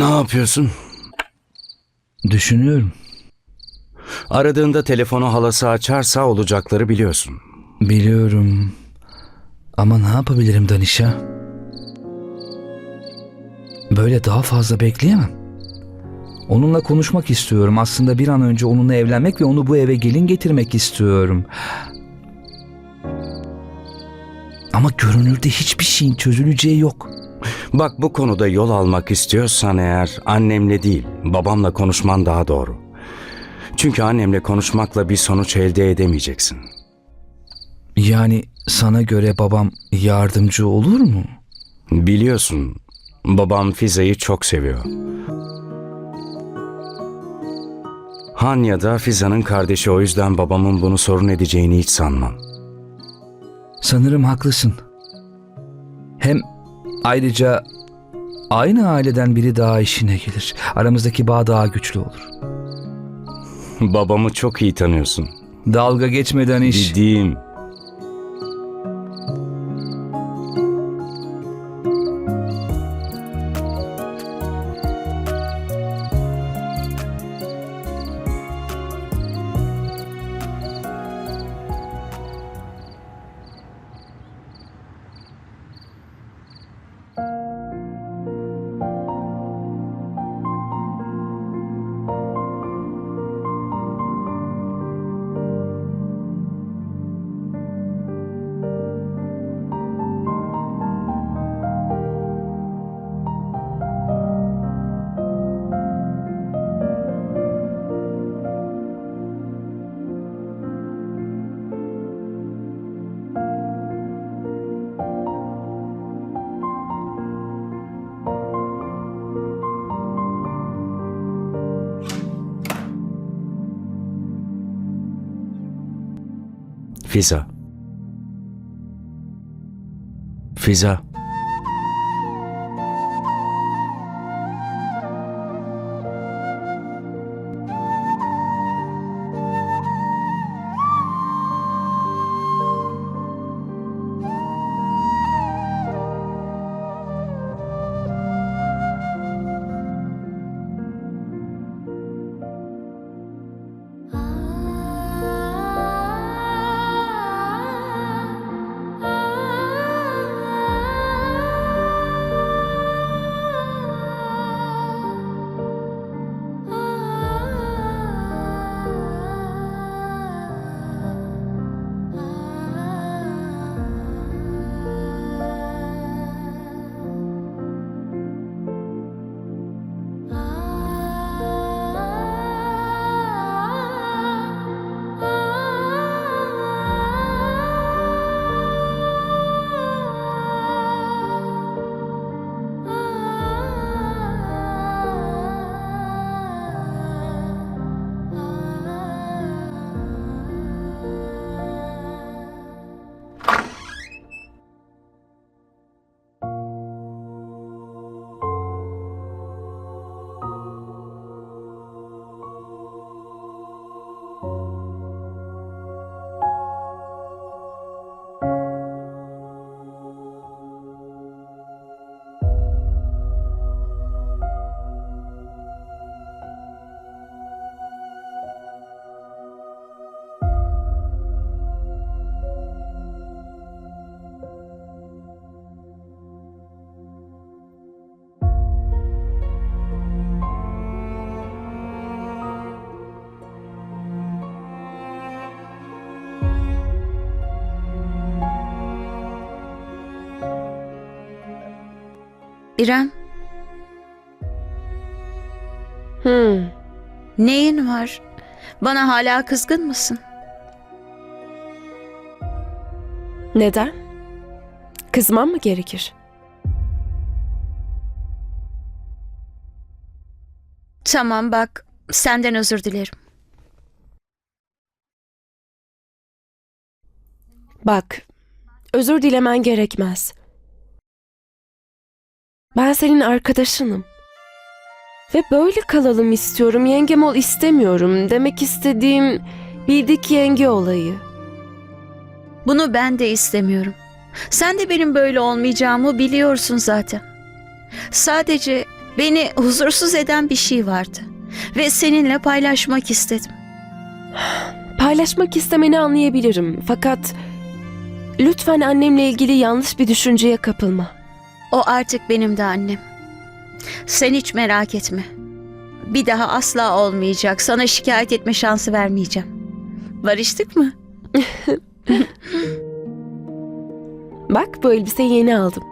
Ne yapıyorsun? Düşünüyorum. Aradığında telefonu halası açarsa olacakları biliyorsun. Biliyorum. Ama ne yapabilirim Danişa? Böyle daha fazla bekleyemem. Onunla konuşmak istiyorum. Aslında bir an önce onunla evlenmek ve onu bu eve gelin getirmek istiyorum. Ama görünürde hiçbir şeyin çözüleceği yok. Bak bu konuda yol almak istiyorsan eğer annemle değil babamla konuşman daha doğru. Çünkü annemle konuşmakla bir sonuç elde edemeyeceksin. Yani sana göre babam yardımcı olur mu? Biliyorsun babam Fiza'yı çok seviyor. Hanya da Fiza'nın kardeşi o yüzden babamın bunu sorun edeceğini hiç sanmam. Sanırım haklısın. Hem ayrıca aynı aileden biri daha işine gelir. Aramızdaki bağ daha güçlü olur. Babamı çok iyi tanıyorsun. Dalga geçmeden iş. Bildiğim. Fizzer. Fizzer İrem, Hmm. neyin var? Bana hala kızgın mısın? Neden? Kızmam mı gerekir? Tamam bak, senden özür dilerim. Bak, özür dilemen gerekmez. Ben senin arkadaşınım. Ve böyle kalalım istiyorum, yengem ol istemiyorum. Demek istediğim bildik yenge olayı. Bunu ben de istemiyorum. Sen de benim böyle olmayacağımı biliyorsun zaten. Sadece Beni huzursuz eden bir şey vardı. Ve seninle paylaşmak istedim. Paylaşmak istemeni anlayabilirim. Fakat lütfen annemle ilgili yanlış bir düşünceye kapılma. O artık benim de annem. Sen hiç merak etme. Bir daha asla olmayacak. Sana şikayet etme şansı vermeyeceğim. Barıştık mı? Bak bu elbiseyi yeni aldım.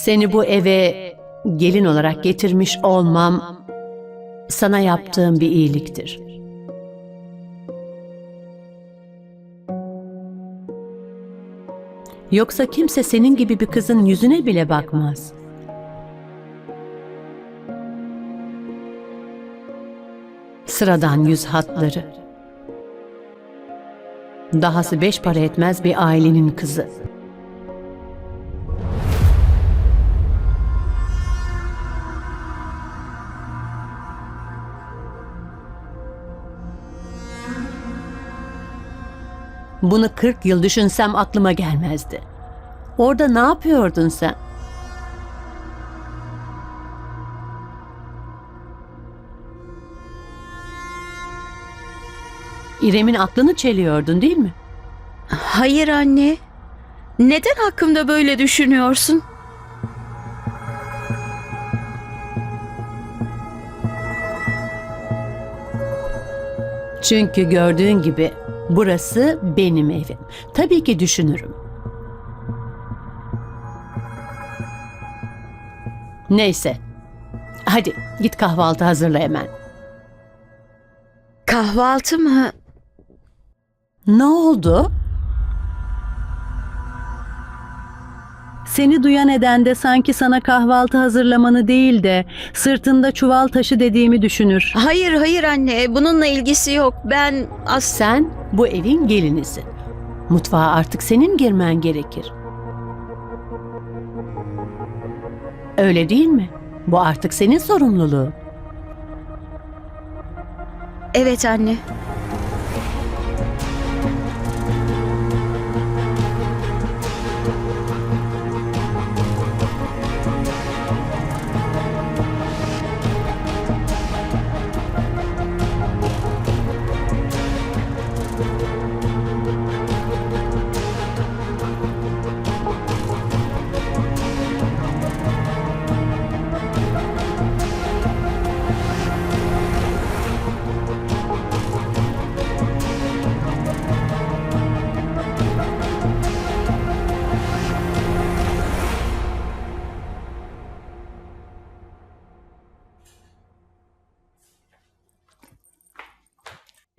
Seni bu eve gelin olarak getirmiş olmam sana yaptığım bir iyiliktir. Yoksa kimse senin gibi bir kızın yüzüne bile bakmaz. Sıradan yüz hatları. Dahası beş para etmez bir ailenin kızı. Bunu 40 yıl düşünsem aklıma gelmezdi. Orada ne yapıyordun sen? İrem'in aklını çeliyordun değil mi? Hayır anne. Neden hakkımda böyle düşünüyorsun? Çünkü gördüğün gibi burası benim evim. Tabii ki düşünürüm. Neyse. Hadi git kahvaltı hazırla hemen. Kahvaltı mı? Ne oldu? Seni duyan eden de sanki sana kahvaltı hazırlamanı değil de sırtında çuval taşı dediğimi düşünür. Hayır hayır anne. Bununla ilgisi yok. Ben as Sen bu evin gelinisin. Mutfağa artık senin girmen gerekir. Öyle değil mi? Bu artık senin sorumluluğun. Evet anne.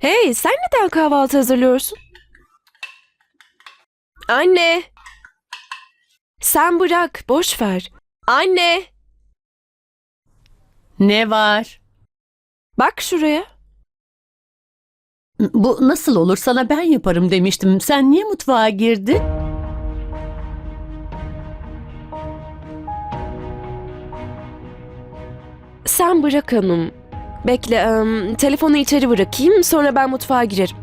Hey sen neden kahvaltı hazırlıyorsun? Anne. Sen bırak boş ver. Anne. Ne var? Bak şuraya. Bu nasıl olur sana ben yaparım demiştim. Sen niye mutfağa girdin? Sen bırak hanım. Bekle em, telefonu içeri bırakayım sonra ben mutfağa girerim.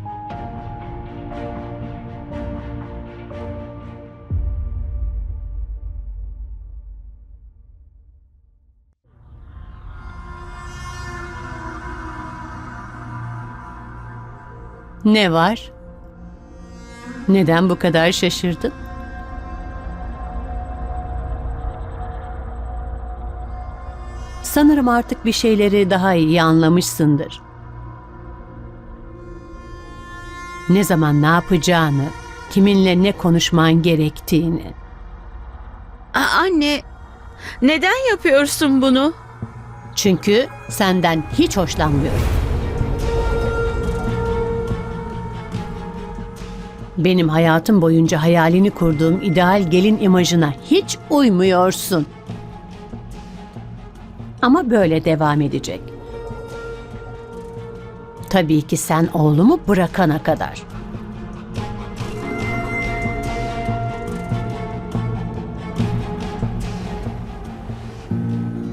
Ne var? Neden bu kadar şaşırdın? Sanırım artık bir şeyleri daha iyi anlamışsındır. Ne zaman ne yapacağını, kiminle ne konuşman gerektiğini. A- anne. Neden yapıyorsun bunu? Çünkü senden hiç hoşlanmıyorum. Benim hayatım boyunca hayalini kurduğum ideal gelin imajına hiç uymuyorsun. Ama böyle devam edecek. Tabii ki sen oğlumu bırakana kadar.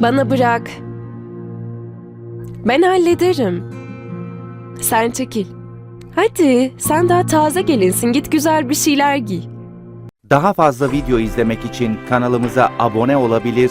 Bana bırak. Ben hallederim. Sen çekil. Hadi sen daha taze gelinsin git güzel bir şeyler giy. Daha fazla video izlemek için kanalımıza abone olabilir,